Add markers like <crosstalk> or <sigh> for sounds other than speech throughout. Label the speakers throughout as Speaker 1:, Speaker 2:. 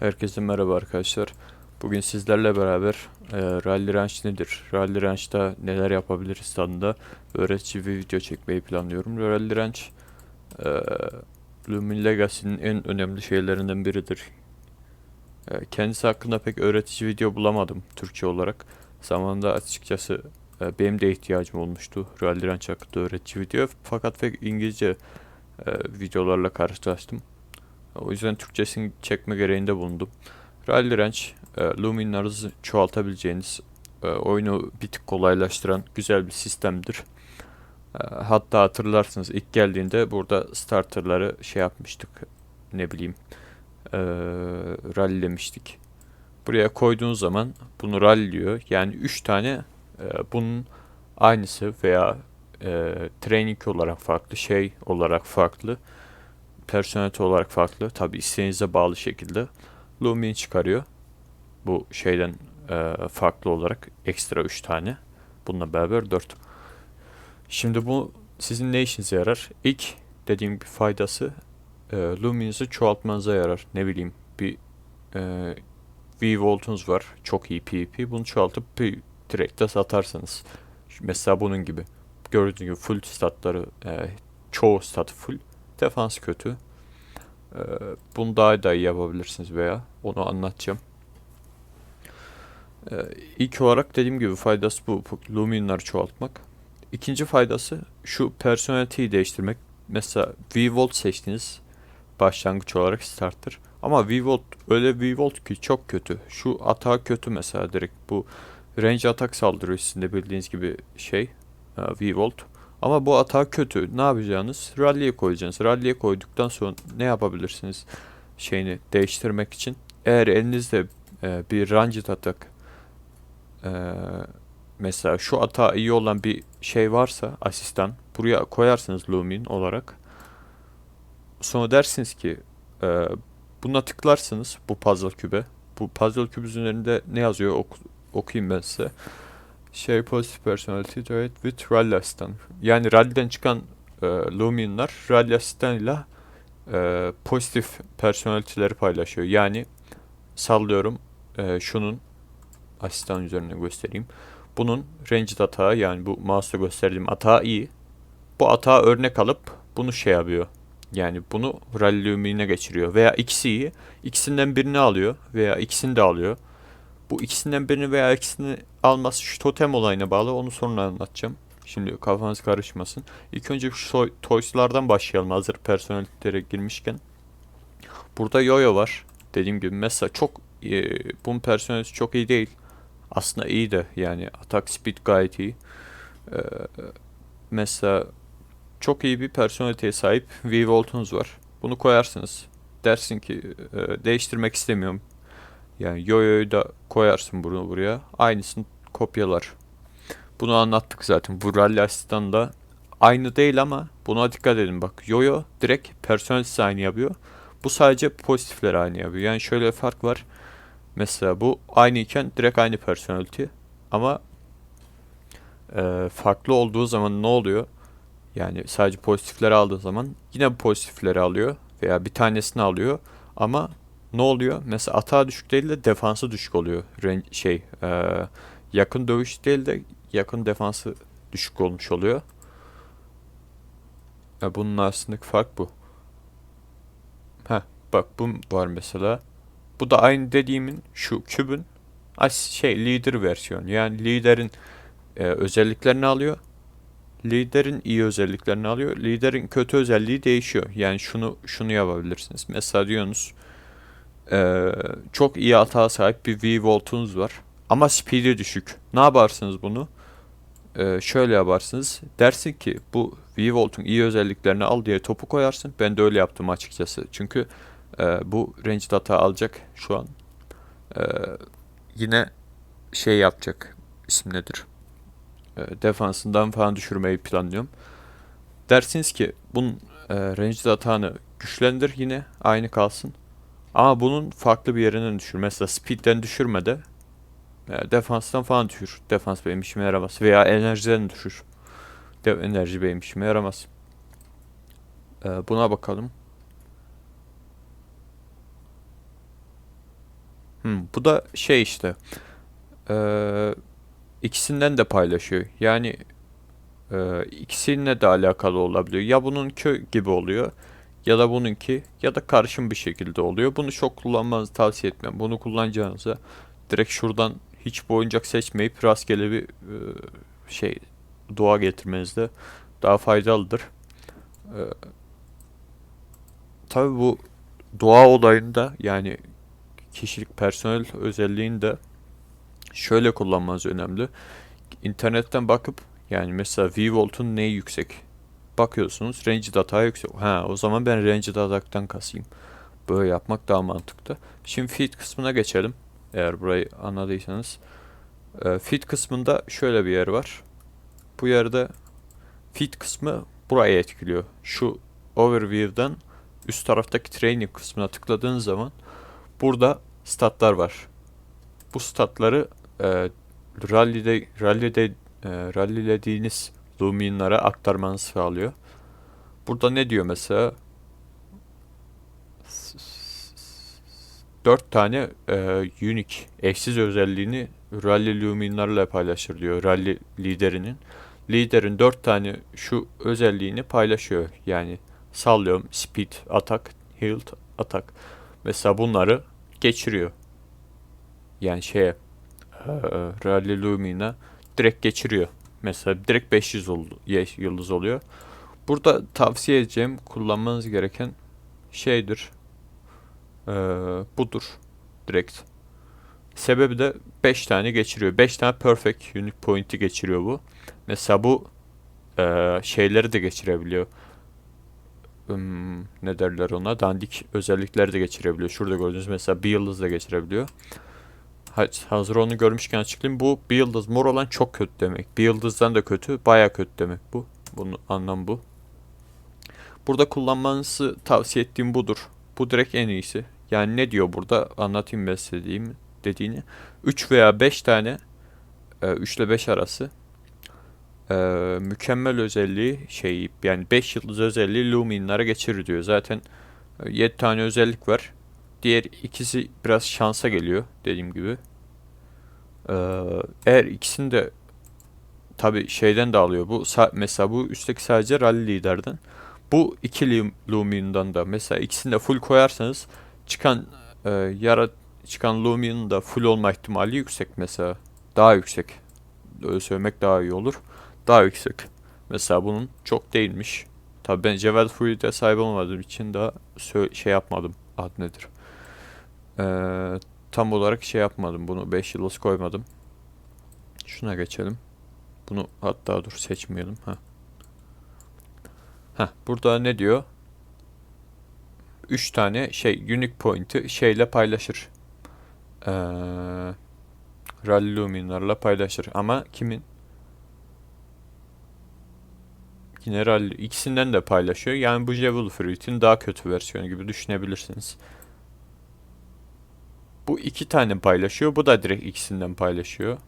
Speaker 1: Herkese merhaba arkadaşlar. Bugün sizlerle beraber e, Rally Ranch nedir? Rally Ranch'ta neler yapabiliriz tadında öğretici bir video çekmeyi planlıyorum. Rally Ranch e, Lumin Legacy'nin en önemli şeylerinden biridir. E, kendisi hakkında pek öğretici video bulamadım Türkçe olarak. Zamanında açıkçası e, benim de ihtiyacım olmuştu Rally Ranch hakkında öğretici video. Fakat pek İngilizce e, videolarla karşılaştım. O yüzden Türkçesini çekme gereğinde bulundum. Rally Ranch, e, Luminar'ı çoğaltabileceğiniz, e, oyunu bir tık kolaylaştıran güzel bir sistemdir. E, hatta hatırlarsınız ilk geldiğinde burada starterları şey yapmıştık, ne bileyim, e, rallylemiştik. Buraya koyduğun zaman bunu rallyliyor. Yani 3 tane e, bunun aynısı veya e, training olarak farklı, şey olarak farklı personelite olarak farklı. Tabi isteğinize bağlı şekilde Lumin çıkarıyor. Bu şeyden e, farklı olarak ekstra 3 tane. Bununla beraber 4. Şimdi bu sizin ne işinize yarar? İlk dediğim bir faydası e, Lumin'inizi çoğaltmanıza yarar. Ne bileyim bir e, V-Volt'unuz var. Çok iyi PvP. Bunu çoğaltıp direkt de satarsanız. Mesela bunun gibi. Gördüğünüz gibi full statları e, çoğu stat full. Defans kötü. Ee, bunu daha da iyi yapabilirsiniz veya onu anlatacağım. Ee, ilk olarak dediğim gibi faydası bu. Luminları çoğaltmak. İkinci faydası şu personality'yi değiştirmek. Mesela V-Volt seçtiniz. Başlangıç olarak starter. Ama V-Volt öyle V-Volt ki çok kötü. Şu atağı kötü mesela direkt bu range atak saldırıyor sizin de bildiğiniz gibi şey. V-Volt. Ama bu hata kötü. Ne yapacağınız? Rally'ye koyacaksınız. Rally'ye koyduktan sonra ne yapabilirsiniz? Şeyini değiştirmek için. Eğer elinizde e, bir ranged atak e, mesela şu ata iyi olan bir şey varsa asistan buraya koyarsınız Lumin olarak. Sonra dersiniz ki e, buna tıklarsınız bu puzzle kübe. Bu puzzle kübü üzerinde ne yazıyor ok okuyayım ben size şey pozitif personality trait with rally assistant. Yani rally'den çıkan e, Lumin'lar rally assistant ile e, pozitif personality'leri paylaşıyor. Yani sallıyorum e, şunun asistan üzerine göstereyim. Bunun ranged atağı yani bu mouse'la gösterdiğim atağı iyi. Bu atağı örnek alıp bunu şey yapıyor. Yani bunu rally geçiriyor. Veya ikisi iyi. İkisinden birini alıyor veya ikisini de alıyor. Bu ikisinden birini veya ikisini alması şu totem olayına bağlı. Onu sonra anlatacağım. Şimdi kafanız karışmasın. İlk önce şu toyslardan başlayalım hazır personelitlere girmişken. Burada yoyo var. Dediğim gibi mesela çok e, bunun personelisi çok iyi değil. Aslında iyi de yani atak speed gayet iyi. E, mesela çok iyi bir personeliteye sahip V-Volt'unuz var. Bunu koyarsınız. Dersin ki e, değiştirmek istemiyorum. Yani yoyoyu da koyarsın bunu buraya. Aynısını kopyalar. Bunu anlattık zaten. Bu rally asistanında aynı değil ama buna dikkat edin. Bak yoyo direkt personalist aynı yapıyor. Bu sadece pozitifler aynı yapıyor. Yani şöyle bir fark var. Mesela bu aynı iken direkt aynı personality. Ama e, farklı olduğu zaman ne oluyor? Yani sadece pozitifleri aldığı zaman yine bu pozitifleri alıyor. Veya bir tanesini alıyor. Ama ne oluyor? Mesela atağı düşük değil de defansı düşük oluyor. Şey e, yakın dövüş değil de yakın defansı düşük olmuş oluyor. E, bunun arasındaki fark bu. Ha bak bu var mesela. Bu da aynı dediğimin şu kübün şey lider versiyonu. Yani liderin e, özelliklerini alıyor. Liderin iyi özelliklerini alıyor. Liderin kötü özelliği değişiyor. Yani şunu şunu yapabilirsiniz. Mesela diyorsunuz ee, çok iyi hata sahip bir V-Volt'unuz var. Ama speed'i düşük. Ne yaparsınız bunu? Ee, şöyle yaparsınız. Dersin ki bu V-Volt'un iyi özelliklerini al diye topu koyarsın. Ben de öyle yaptım açıkçası. Çünkü e, bu range data alacak şu an. E, yine şey yapacak. İsim nedir? E, defansından falan düşürmeyi planlıyorum. Dersiniz ki bunun e, range datanı güçlendir yine aynı kalsın. Ama bunun farklı bir yerinden düşür. Mesela speed'den düşürme de e, defanstan falan düşür. Defans benim işime yaramaz. Veya enerjiden düşür. De enerji benim işime yaramaz. E, buna bakalım. Hmm, bu da şey işte. Eee ikisinden de paylaşıyor. Yani eee ikisiyle de alakalı olabiliyor. Ya bununki gibi oluyor ya da bununki ya da karışım bir şekilde oluyor. Bunu çok kullanmanızı tavsiye etmem. Bunu kullanacağınıza direkt şuradan hiç bu oyuncak seçmeyip rastgele bir eee, şey doğa getirmenizde daha faydalıdır. Eee tabii bu doğa olayında yani kişilik personel özelliğinde şöyle kullanmanız önemli. İnternetten bakıp yani mesela VVolt'un neyi yüksek? Bakıyorsunuz range data yüksek. Ha o zaman ben range data'dan kasayım. Böyle yapmak daha mantıklı. Şimdi feed kısmına geçelim. Eğer burayı anladıysanız. Ee, feed kısmında şöyle bir yer var. Bu yerde feed kısmı burayı etkiliyor. Şu overview'dan üst taraftaki training kısmına tıkladığınız zaman burada statlar var. Bu statları e, rally'de rally'de e, rallylediğiniz Lumin'lara aktarmanızı sağlıyor. Burada ne diyor mesela? 4 tane e, unique eşsiz özelliğini rally luminlarla paylaşır diyor rally liderinin. Liderin 4 tane şu özelliğini paylaşıyor. Yani sallıyorum speed, atak, health, atak. Mesela bunları geçiriyor. Yani şeye e, rally lumina direkt geçiriyor. Mesela direkt 500 oldu, yıldız oluyor. Burada tavsiye edeceğim kullanmanız gereken şeydir. Ee, budur. Direkt. Sebebi de 5 tane geçiriyor. 5 tane perfect unique point'i geçiriyor bu. Mesela bu e, şeyleri de geçirebiliyor. Hmm, ne derler ona? Dandik özellikleri de geçirebiliyor. Şurada gördüğünüz mesela bir yıldız da geçirebiliyor. Ha- Hazır onu görmüşken açıklayayım. Bu bir yıldız mor olan çok kötü demek. Bir yıldızdan da kötü, baya kötü demek bu. Bunun anlam bu. Burada kullanmanızı tavsiye ettiğim budur. Bu direkt en iyisi. Yani ne diyor burada? Anlatayım ben size diyeyim dediğini. 3 veya 5 tane 3 ile 5 arası e, mükemmel özelliği şey yani 5 yıldız özelliği Lumin'lara geçirir diyor. Zaten 7 tane özellik var. Diğer ikisi biraz şansa geliyor dediğim gibi. Ee, eğer ikisini de tabi şeyden de alıyor. Bu mesela bu üstteki sadece rally liderden. Bu iki Lum- Lumin'dan da mesela ikisini de full koyarsanız çıkan e, yara çıkan Lumin'in da full olma ihtimali yüksek mesela. Daha yüksek. Öyle söylemek daha iyi olur. Daha yüksek. Mesela bunun çok değilmiş. Tabi ben Cevher Fury'de sahip olmadığım için daha şey yapmadım. Ad nedir? Ee, tam olarak şey yapmadım. Bunu 5 yıldız koymadım. Şuna geçelim. Bunu hatta dur seçmeyelim. Ha. Ha, burada ne diyor? 3 tane şey unique point'i şeyle paylaşır. Ee, Rally Luminar'la paylaşır. Ama kimin? Yine Rally. ikisinden de paylaşıyor. Yani bu Jewel Fruit'in daha kötü versiyonu gibi düşünebilirsiniz. Bu iki tane paylaşıyor. Bu da direkt ikisinden paylaşıyor.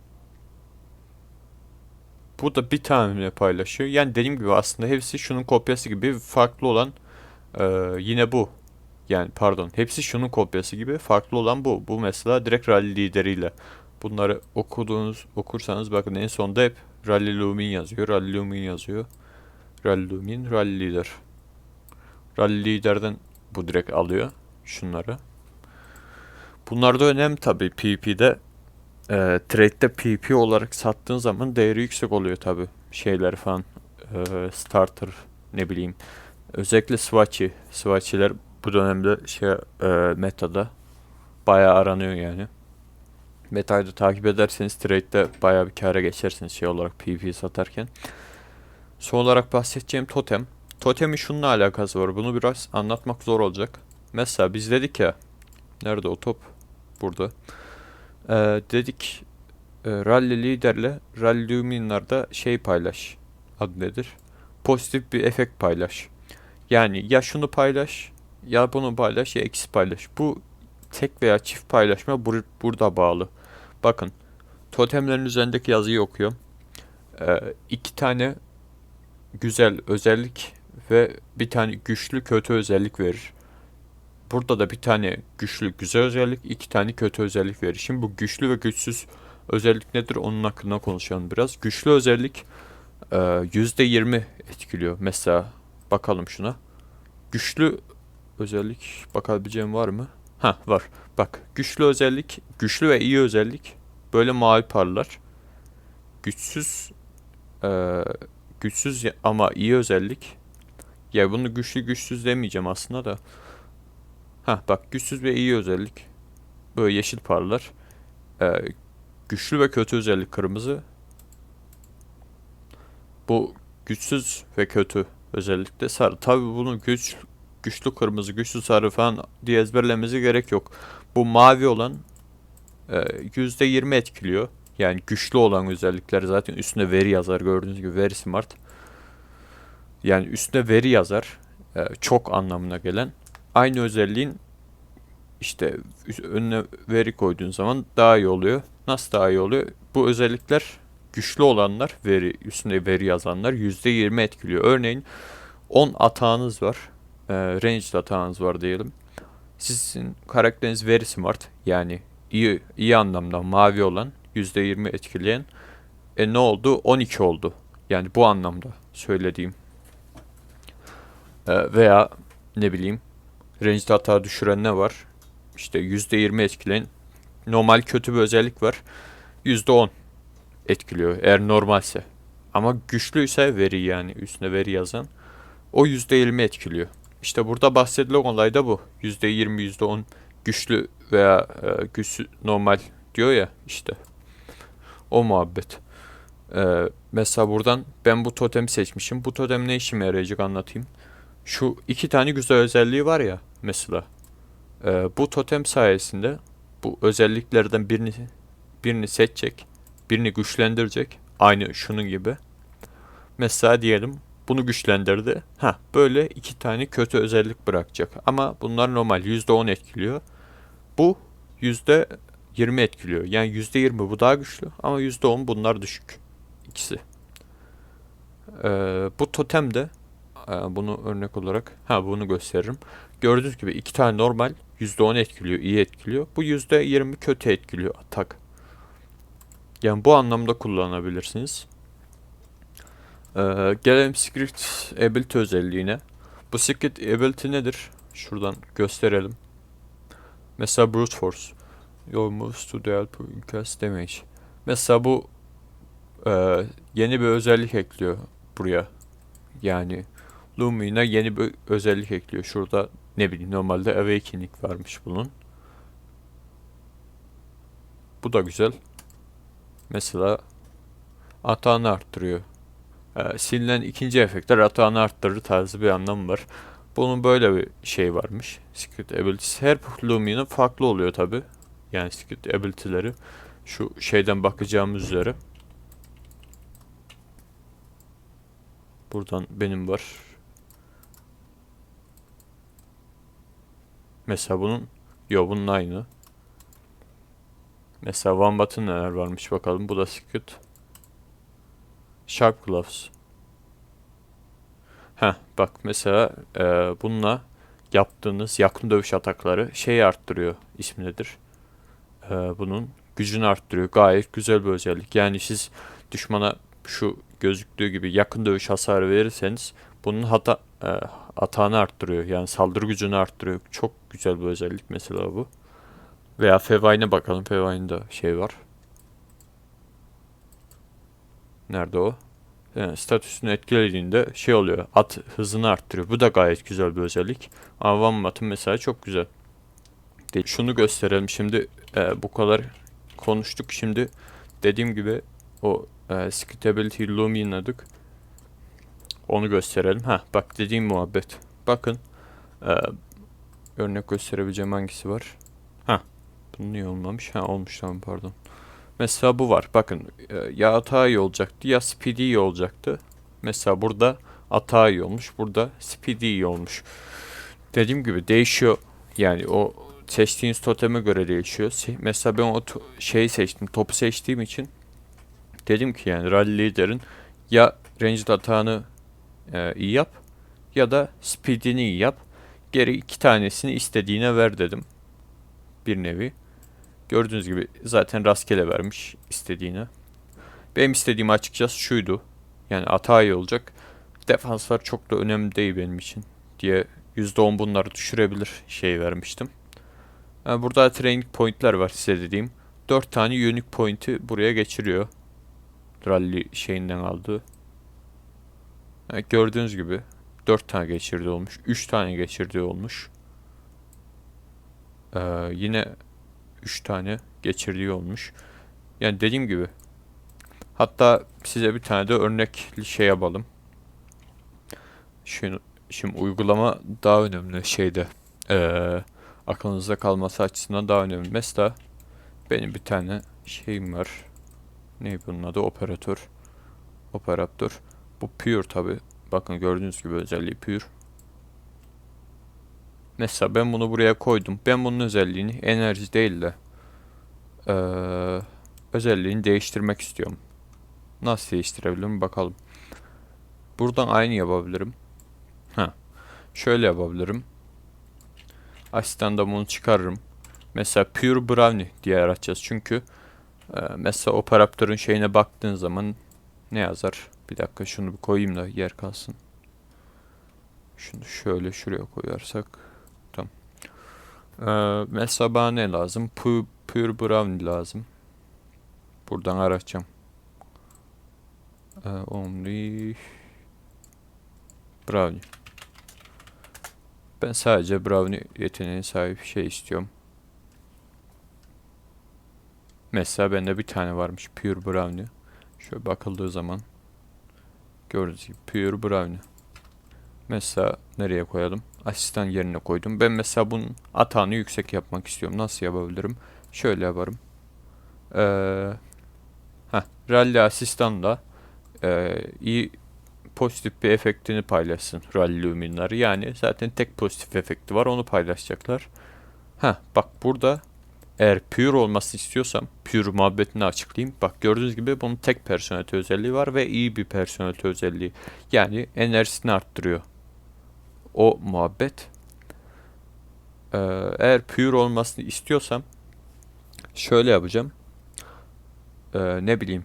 Speaker 1: Bu da bir tane paylaşıyor. Yani dediğim gibi aslında hepsi şunun kopyası gibi farklı olan e, yine bu. Yani pardon hepsi şunun kopyası gibi farklı olan bu. Bu mesela direkt rally lideriyle. Bunları okuduğunuz okursanız bakın en sonda hep Rally Lumin yazıyor. Rally Lumin yazıyor. Rally Lumin, Rally Lider. Rally Lider'den bu direkt alıyor şunları. Bunlar da önemli tabii PvP'de. E, trade'de PvP olarak sattığın zaman değeri yüksek oluyor tabii. Şeyler falan. E, starter ne bileyim. Özellikle Swatch'i. Swatch'iler bu dönemde şey e, metada bayağı aranıyor yani. Meta'yı da takip ederseniz trade'de bayağı bir kâra geçersiniz şey olarak PvP satarken. Son olarak bahsedeceğim totem. Totemin şununla alakası var. Bunu biraz anlatmak zor olacak. Mesela biz dedik ya. Nerede o top? Burada. Ee, dedik e, rally liderle rally luminlarda şey paylaş. Adı nedir? Pozitif bir efekt paylaş. Yani ya şunu paylaş ya bunu paylaş ya eksi paylaş. Bu tek veya çift paylaşma bur- burada bağlı. Bakın totemlerin üzerindeki yazıyı okuyorum. Ee, iki tane güzel özellik ve bir tane güçlü kötü özellik verir. Burada da bir tane güçlü güzel özellik, iki tane kötü özellik verir. Şimdi bu güçlü ve güçsüz özellik nedir? Onun hakkında konuşalım biraz. Güçlü özellik e, %20 etkiliyor. Mesela bakalım şuna. Güçlü özellik bakabileceğim var mı? Ha var. Bak güçlü özellik, güçlü ve iyi özellik böyle mavi parlar. Güçsüz e, güçsüz ama iyi özellik. Ya bunu güçlü güçsüz demeyeceğim aslında da. Ha bak güçsüz ve iyi özellik böyle yeşil parlar. E, güçlü ve kötü özellik kırmızı. Bu güçsüz ve kötü özellikle sarı. Tabi bunu güç güçlü kırmızı, güçlü sarı falan diye ezberlememize gerek yok. Bu mavi olan e, %20 etkiliyor. Yani güçlü olan özellikler zaten üstünde veri yazar gördüğünüz gibi very smart. Yani üstüne veri yazar. e, çok anlamına gelen. Aynı özelliğin işte önüne veri koyduğun zaman daha iyi oluyor. Nasıl daha iyi oluyor? Bu özellikler güçlü olanlar veri üstünde veri yazanlar %20 etkiliyor. Örneğin 10 atağınız var. E, ranged atağınız var diyelim. Sizin karakteriniz very smart yani iyi iyi anlamda mavi olan %20 etkileyen. E ne oldu? 12 oldu. Yani bu anlamda söylediğim. E, veya ne bileyim ranged hata düşüren ne var? İşte %20 etkileyen normal kötü bir özellik var. %10 etkiliyor eğer normalse. Ama güçlüyse veri yani üstüne veri yazan o %20 etkiliyor. İşte burada bahsedilen olay da bu. %20, %10 güçlü veya e, güçsüz normal diyor ya işte. O muhabbet. E, mesela buradan ben bu totemi seçmişim. Bu totem ne işime yarayacak anlatayım. Şu iki tane güzel özelliği var ya mesela. E, bu totem sayesinde bu özelliklerden birini birini seçecek. Birini güçlendirecek. Aynı şunun gibi. Mesela diyelim bunu güçlendirdi. Ha böyle iki tane kötü özellik bırakacak. Ama bunlar normal %10 etkiliyor. Bu %20 etkiliyor. Yani %20 bu daha güçlü ama %10 bunlar düşük. İkisi. Ee, bu totem de e, bunu örnek olarak ha bunu gösteririm. Gördüğünüz gibi iki tane normal %10 etkiliyor, iyi etkiliyor. Bu %20 kötü etkiliyor atak. Yani bu anlamda kullanabilirsiniz. Ee, gelelim Secret Ability özelliğine. Bu Secret Ability nedir? Şuradan gösterelim. Mesela Brute Force. Your moves to deal cast damage. Mesela bu e, yeni bir özellik ekliyor buraya. Yani Lumina yeni bir özellik ekliyor. Şurada ne bileyim normalde Awakening varmış bunun. Bu da güzel. Mesela atağını arttırıyor. Ee, silinen ikinci efektler atağını arttırır tarzı bir anlamı var. Bunun böyle bir şey varmış. Secret abilities. Her Lumia'nın farklı oluyor tabi. Yani secret ability'leri. Şu şeyden bakacağımız üzere. Buradan benim var. Mesela bunun yo bunun aynı. Mesela Wombat'ın neler varmış bakalım. Bu da secret. Sharp Gloves. Heh bak mesela e, bununla yaptığınız yakın dövüş atakları şeyi arttırıyor. İsmi nedir? E, bunun gücünü arttırıyor. Gayet güzel bir özellik. Yani siz düşmana şu gözüktüğü gibi yakın dövüş hasarı verirseniz bunun hata e, atağını arttırıyor. Yani saldırı gücünü arttırıyor. Çok güzel bir özellik mesela bu. Veya Fevine'e bakalım. Fevine'da şey var. Nerede o? Yani statüsünü etkilediğinde şey oluyor. At hızını arttırıyor. Bu da gayet güzel bir özellik. One Mat'ın mesela çok güzel. De şunu gösterelim. Şimdi e, bu kadar konuştuk. Şimdi dediğim gibi o e, Skitability Lumina'dık. Onu gösterelim. Ha bak dediğim muhabbet. Bakın. E, örnek gösterebileceğim hangisi var? Ha. Bu niye olmamış? Ha olmuş tamam pardon. Mesela bu var. Bakın e, ya atağı iyi olacaktı ya speedy iyi olacaktı. Mesela burada atağı iyi olmuş. Burada speedy iyi olmuş. Dediğim gibi değişiyor. Yani o seçtiğiniz toteme göre değişiyor. Se- Mesela ben o şeyi seçtim. Topu seçtiğim için dedim ki yani rally liderin ya ranged atağını e, iyi yap ya da speed'ini iyi yap. Geri iki tanesini istediğine ver dedim. Bir nevi. Gördüğünüz gibi zaten rastgele vermiş istediğine. Benim istediğim açıkçası şuydu. Yani hata iyi olacak. Defanslar çok da önemli değil benim için diye %10 bunları düşürebilir şey vermiştim. Yani burada training point'ler var size dediğim. 4 tane unique point'i buraya geçiriyor. Rally şeyinden aldığı. Yani gördüğünüz gibi 4 tane geçirdiği olmuş. 3 tane geçirdiği olmuş. Ee, yine 3 tane geçirdiği olmuş. Yani dediğim gibi. Hatta size bir tane de örnekli şey yapalım. Şunu, şimdi uygulama daha önemli şeyde. Ee, aklınızda kalması açısından daha önemli. Mesela benim bir tane şeyim var. Ne bunun adı? Operatör. Operatör. Bu pure tabi. Bakın gördüğünüz gibi özelliği pure. Mesela ben bunu buraya koydum. Ben bunun özelliğini enerji değil de eee, özelliğini değiştirmek istiyorum. Nasıl değiştirebilirim bakalım. Buradan aynı yapabilirim. Ha. Şöyle yapabilirim. Asistan'da bunu çıkarırım. Mesela Pure Brownie diye aratacağız. Çünkü e, mesela operatörün şeyine baktığın zaman ne yazar? Bir dakika şunu bir koyayım da yer kalsın. Şunu şöyle şuraya koyarsak. Tamam. Ee, mesela ne lazım? Pure, pure Brownie lazım. Buradan aratacağım. Ee, only Brownie. Ben sadece Brownie yeteneğine sahip şey istiyorum. Mesela bende bir tane varmış Pure Brownie. Şöyle bakıldığı zaman gördüğünüz gibi Pure Brownie. Mesela nereye koyalım? Asistan yerine koydum. Ben mesela bunun atağını yüksek yapmak istiyorum. Nasıl yapabilirim? Şöyle yaparım. Ee, heh, Rally asistanla e, iyi pozitif bir efektini paylaşsın Rally Lumin'ler. Yani zaten tek pozitif efekti var onu paylaşacaklar. Ha bak burada eğer pure olması istiyorsam pure muhabbetini açıklayayım. Bak gördüğünüz gibi bunun tek personalite özelliği var ve iyi bir personalite özelliği. Yani enerjisini arttırıyor. O muhabbet. Ee, eğer pure olmasını istiyorsam şöyle yapacağım. Ee, ne bileyim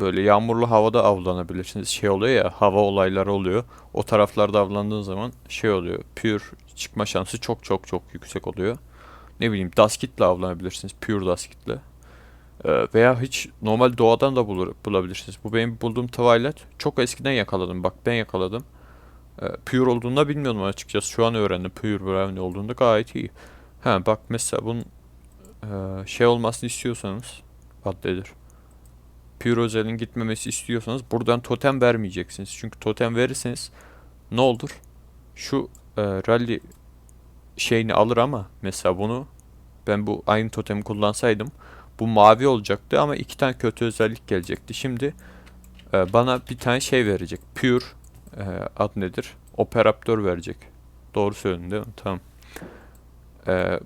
Speaker 1: böyle yağmurlu havada avlanabilirsiniz. Şey oluyor ya hava olayları oluyor. O taraflarda avlandığın zaman şey oluyor. Pure çıkma şansı çok çok çok yüksek oluyor. Ne bileyim Duskit'le avlanabilirsiniz. Pure Duskit'le. Ee, veya hiç normal doğadan da bulur, bulabilirsiniz. Bu benim bulduğum Twilight. Çok eskiden yakaladım. Bak ben yakaladım. Ee, pure olduğunu da bilmiyordum açıkçası. Şu an öğrendim. Pure Brownie olduğunda gayet iyi. Ha bak mesela bunun e, şey olmasını istiyorsanız addedir. Pure özelin gitmemesi istiyorsanız buradan totem vermeyeceksiniz. Çünkü totem verirseniz ne olur? Şu e, rally şeyini alır ama mesela bunu ben bu aynı totemi kullansaydım bu mavi olacaktı ama iki tane kötü özellik gelecekti. Şimdi e, bana bir tane şey verecek. Pure e, ad nedir? Operatör verecek. Doğru söyledin değil mi? Tamam. E,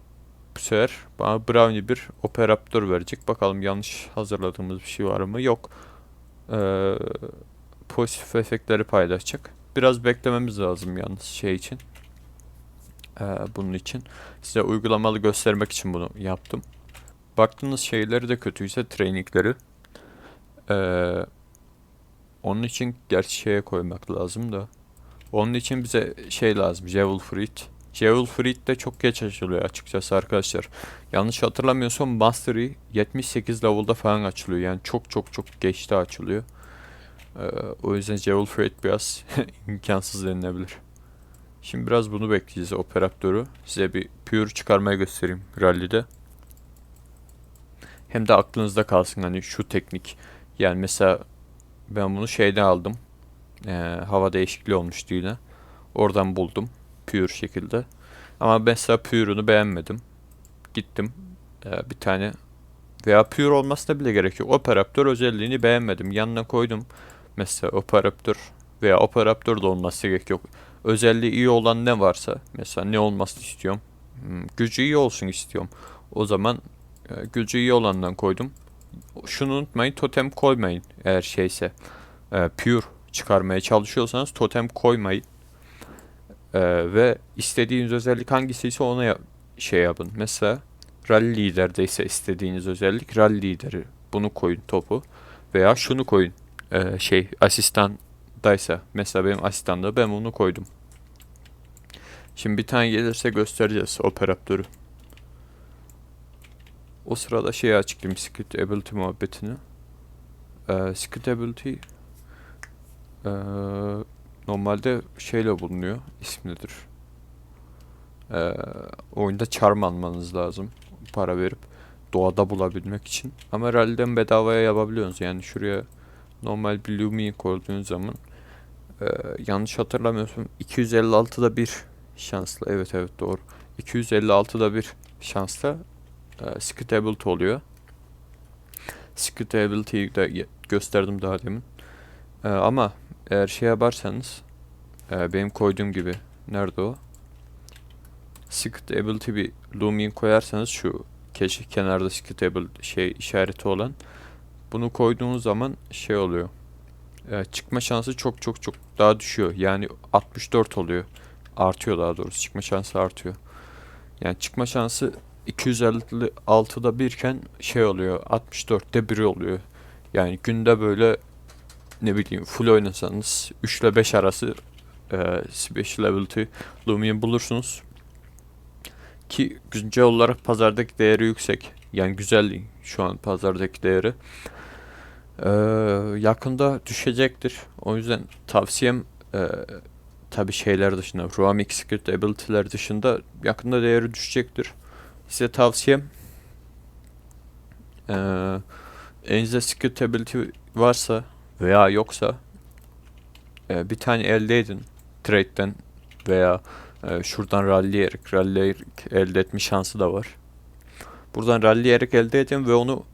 Speaker 1: bu sefer bana Brownie bir operatör verecek. Bakalım yanlış hazırladığımız bir şey var mı? Yok. E, pozitif efektleri paylaşacak. Biraz beklememiz lazım yalnız şey için. E, bunun için. Size uygulamalı göstermek için bunu yaptım. Baktığınız şeyleri de kötüyse trainingleri. Ee, onun için gerçi şeye koymak lazım da. Onun için bize şey lazım. Jewel Fruit. Jewel Fruit de çok geç açılıyor açıkçası arkadaşlar. Yanlış hatırlamıyorsam Mastery 78 level'da falan açılıyor. Yani çok çok çok geçte açılıyor. Ee, o yüzden Jewel Fruit biraz <laughs> imkansız denilebilir. Şimdi biraz bunu bekleyeceğiz operatörü. Size bir pure çıkarmaya göstereyim rally'de. Hem de aklınızda kalsın hani şu teknik. Yani mesela ben bunu şeyden aldım. Ee, hava değişikliği olmuştu yine. Oradan buldum. Pure şekilde. Ama mesela Pure'unu beğenmedim. Gittim. Ee, bir tane veya Pure olmasına bile gerek yok. Operatör özelliğini beğenmedim. Yanına koydum. Mesela operatör veya operatör de olması gerek yok. Özelliği iyi olan ne varsa mesela ne olmasını istiyorum. Hmm, gücü iyi olsun istiyorum. O zaman e, gücü iyi olandan koydum. Şunu unutmayın totem koymayın eğer şeyse. E, pure çıkarmaya çalışıyorsanız totem koymayın. Ee, ve istediğiniz özellik hangisiyse ona ya- şey yapın. Mesela rally liderdeyse istediğiniz özellik rally lideri. Bunu koyun topu. Veya şunu koyun. Ee, şey asistandaysa. Mesela benim asistanda ben bunu koydum. Şimdi bir tane gelirse göstereceğiz operatörü. O sırada şeyi açıklayayım Secret Ability muhabbetini. Ee, Secret Ability ee, normalde şeyle bulunuyor. İsmidir. Ee, oyunda charm almanız lazım. Para verip doğada bulabilmek için. Ama Rally'den bedavaya yapabiliyorsunuz. Yani şuraya normal bir Lumia koyduğunuz zaman ee, yanlış hatırlamıyorsam 256'da bir şansla evet evet doğru 256'da bir şansla e, Skitability oluyor. Skitability'yi de gösterdim daha demin. E, ama eğer şey yaparsanız e, benim koyduğum gibi nerede o? Skitability bir Lumion koyarsanız şu keşke kenarda Skitable şey işareti olan bunu koyduğunuz zaman şey oluyor. E, çıkma şansı çok çok çok daha düşüyor. Yani 64 oluyor. Artıyor daha doğrusu. Çıkma şansı artıyor. Yani çıkma şansı 256'da birken şey oluyor 64'te 1 oluyor. Yani günde böyle ne bileyim full oynasanız 3 ile 5 arası e, special ability Lumion bulursunuz. Ki güncel olarak pazardaki değeri yüksek. Yani güzel şu an pazardaki değeri. Ee, yakında düşecektir. O yüzden tavsiyem e, tabi şeyler dışında, Ruamik Secret Ability'ler dışında yakında değeri düşecektir. Size tavsiyem e, elinizde Secret Ability varsa veya yoksa e, bir tane elde edin trade'den veya e, şuradan ralleyerek, ralleyerek elde etme şansı da var. Buradan ralleyerek elde edin ve onu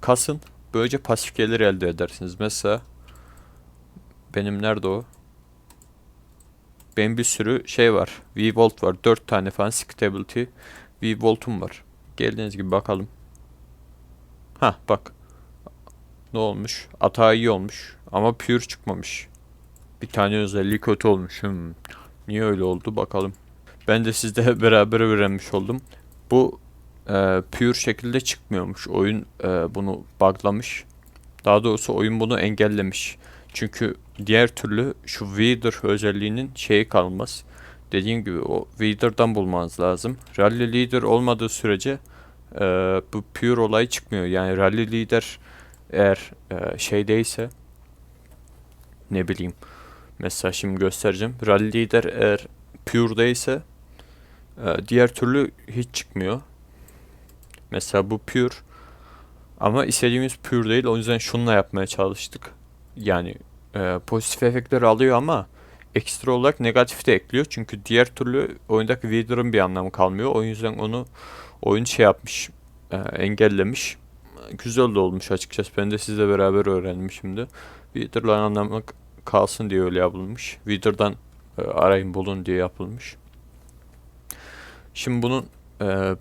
Speaker 1: kasın. Böylece pasif gelir elde edersiniz. Mesela benim nerede o? Benim bir sürü şey var. V-Volt var. 4 tane falan Stability V-Volt'um var. Geldiğiniz gibi bakalım. Ha bak. Ne olmuş? Atağı iyi olmuş. Ama pure çıkmamış. Bir tane özelliği kötü olmuş. Hmm. Niye öyle oldu bakalım. Ben de sizle beraber öğrenmiş oldum. Bu e, pure şekilde çıkmıyormuş. Oyun e, bunu buglamış. Daha doğrusu oyun bunu engellemiş. Çünkü diğer türlü şu Weather özelliğinin şeyi kalmaz. Dediğim gibi o Weather'dan bulmanız lazım. Rally Leader olmadığı sürece e, bu pure olay çıkmıyor. Yani Rally Leader eğer e, şeydeyse ne bileyim mesela şimdi göstereceğim. Rally Leader eğer pure'dayse e, diğer türlü hiç çıkmıyor. Mesela bu pure. Ama istediğimiz pure değil. O yüzden şununla yapmaya çalıştık. Yani e, pozitif efektleri alıyor ama ekstra olarak negatif de ekliyor. Çünkü diğer türlü oyundaki Wither'ın bir anlamı kalmıyor. O yüzden onu oyun şey yapmış. e, engellemiş. Güzel de olmuş açıkçası. Ben de sizle beraber öğrendim şimdi. Wither'la anlamı kalsın diye öyle yapılmış. Wither'dan e, arayın bulun diye yapılmış. Şimdi bunun e,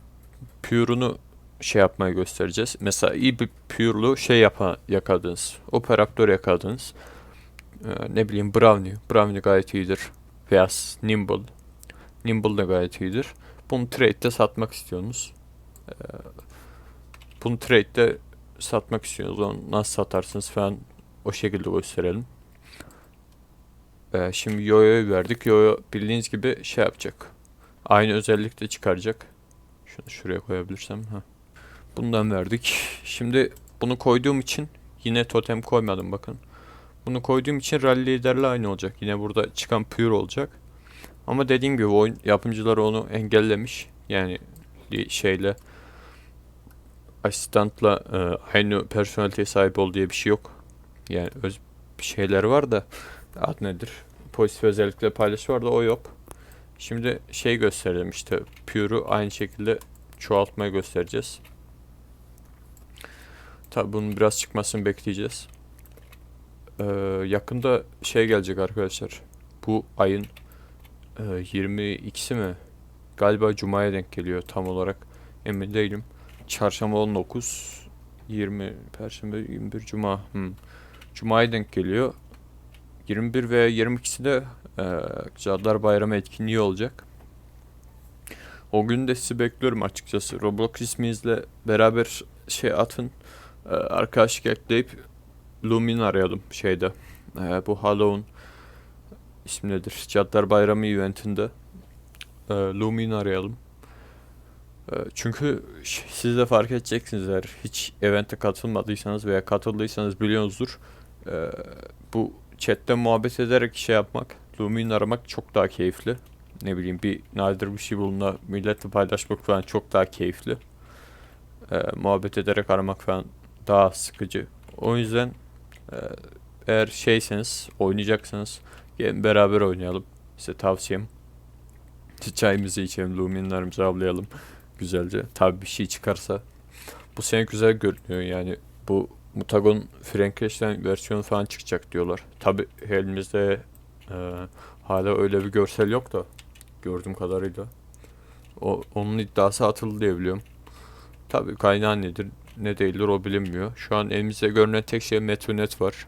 Speaker 1: pure'unu şey yapmaya göstereceğiz. Mesela iyi bir pure'lu şey yapa, yakaladınız. Operatör yakaladınız. Ee, ne bileyim Brownie. Brownie gayet iyidir. Veya Nimble. Nimble de gayet iyidir. Bunu trade'de satmak istiyorsunuz. Ee, bunu trade'de satmak istiyorsunuz. Onu nasıl satarsınız falan o şekilde gösterelim. Ee, şimdi Yoyo'yu verdik. Yoyo bildiğiniz gibi şey yapacak. Aynı özellikle çıkaracak. Şunu şuraya koyabilirsem. Ha. Bundan verdik. Şimdi bunu koyduğum için yine totem koymadım bakın. Bunu koyduğum için rally liderle aynı olacak. Yine burada çıkan pure olacak. Ama dediğim gibi oyun yapımcıları onu engellemiş. Yani şeyle asistantla e, aynı personaliteye sahip ol diye bir şey yok. Yani öz şeyler var da ad nedir? Pozitif özellikle paylaşı var da o yok. Şimdi şey gösterelim işte Pure'u aynı şekilde çoğaltmaya göstereceğiz. Tabi bunun biraz çıkmasını bekleyeceğiz. Ee, yakında şey gelecek arkadaşlar. Bu ayın e, 22'si mi? Galiba Cuma'ya denk geliyor tam olarak. Emin değilim. Çarşamba 19, 20, Perşembe 21, Cuma. Hmm. Cuma'ya denk geliyor. 21 ve 22'si de Ee, Cadılar Bayramı etkinliği olacak. O gün de sizi bekliyorum açıkçası. Roblox isminizle beraber şey atın. Ee, arkadaşlık ekleyip Lumin arayalım şeyde. Ee, bu Halloween ismi nedir? Cadılar Bayramı eventinde e, Lumin arayalım. E, çünkü siz de fark edeceksiniz eğer hiç evente katılmadıysanız veya katıldıysanız biliyorsunuzdur. E, bu chatte muhabbet ederek şey yapmak, Lumin aramak çok daha keyifli. Ne bileyim bir nadir bir şey bulunla milletle paylaşmak falan çok daha keyifli. E, muhabbet ederek aramak falan daha sıkıcı. O yüzden e, eğer şeyseniz oynayacaksanız gelin beraber oynayalım. Size tavsiyem. <laughs> Çayımızı içelim, luminlerimizi avlayalım güzelce. Tabii bir şey çıkarsa. Bu sene güzel görünüyor yani. Bu Mutagon Frankenstein versiyonu falan çıkacak diyorlar. Tabii elimizde e, hala öyle bir görsel yok da gördüğüm kadarıyla. O, onun iddiası atıldı diye biliyorum. Tabii kaynağı nedir ne değildir o bilinmiyor. Şu an elimizde görünen tek şey Metonet var.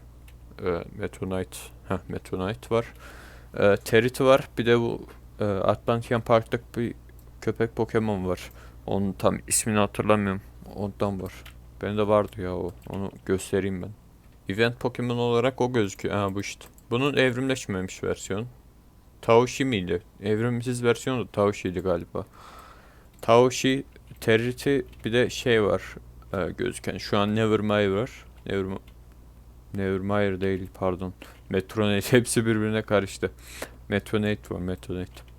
Speaker 1: E, Metonite. Heh, Metonite var. E, Terit var. Bir de bu e, Atlantian Park'taki bir köpek Pokemon var. Onun tam ismini hatırlamıyorum. Ondan var. Bende vardı ya o. Onu göstereyim ben. Event Pokemon olarak o gözüküyor. Ha bu işte. Bunun evrimleşmemiş versiyon. Taoshi miydi? Evrimsiz versiyonu da Taoshi'ydi galiba. Taoshi, Teriti bir de şey var e, gözüken. Şu an Nevermire var. Neverm Nevermire değil pardon. Metronate <laughs> hepsi birbirine karıştı. Metonate var Metonate.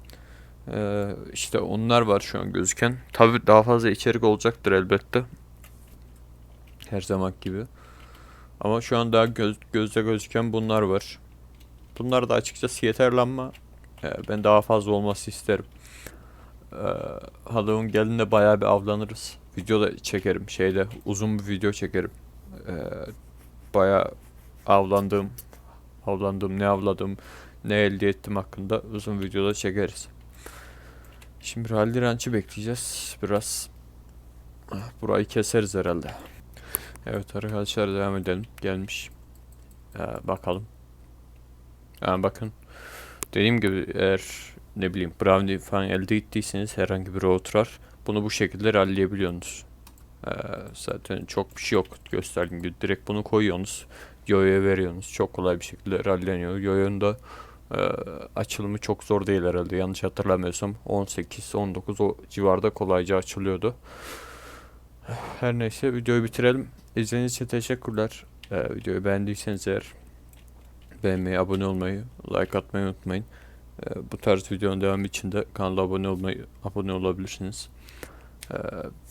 Speaker 1: Ee, işte onlar var şu an gözüken. Tabi daha fazla içerik olacaktır elbette. Her zaman gibi. Ama şu an daha göz, gözde gözüken bunlar var. Bunlar da açıkçası yeterli ama e, ben daha fazla olması isterim. Ee, Halloween geldiğinde bayağı bir avlanırız. Video da çekerim şeyde uzun bir video çekerim. Ee, bayağı avlandığım, avlandığım, ne avladım, ne elde ettim hakkında uzun videoda çekeriz. Şimdi rally ranch'ı bekleyeceğiz. Biraz ah, burayı keseriz herhalde. Evet arkadaşlar devam edelim. Gelmiş. Ee, bakalım. Yani bakın. Dediğim gibi eğer ne bileyim brownie falan elde ettiyseniz herhangi bir router bunu bu şekilde rally'leyebiliyorsunuz. Ee, zaten çok bir şey yok gösterdiğim gibi. Direkt bunu koyuyorsunuz. Yoyo'ya veriyorsunuz. Çok kolay bir şekilde ralleniyor. Yoyo'nun da ee, açılımı çok zor değil herhalde. Yanlış hatırlamıyorsam 18-19 o civarda kolayca açılıyordu. Her neyse videoyu bitirelim. İzlediğiniz için teşekkürler. Ee, videoyu beğendiyseniz eğer beğenmeyi, abone olmayı, like atmayı unutmayın. Ee, bu tarz videonun devamı için de kanala abone olmayı, abone olabilirsiniz. Ee,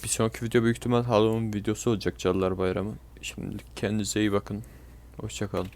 Speaker 1: bir sonraki video büyük ihtimal Halloween videosu olacak Cadılar Bayramı. Şimdi kendinize iyi bakın. Hoşçakalın.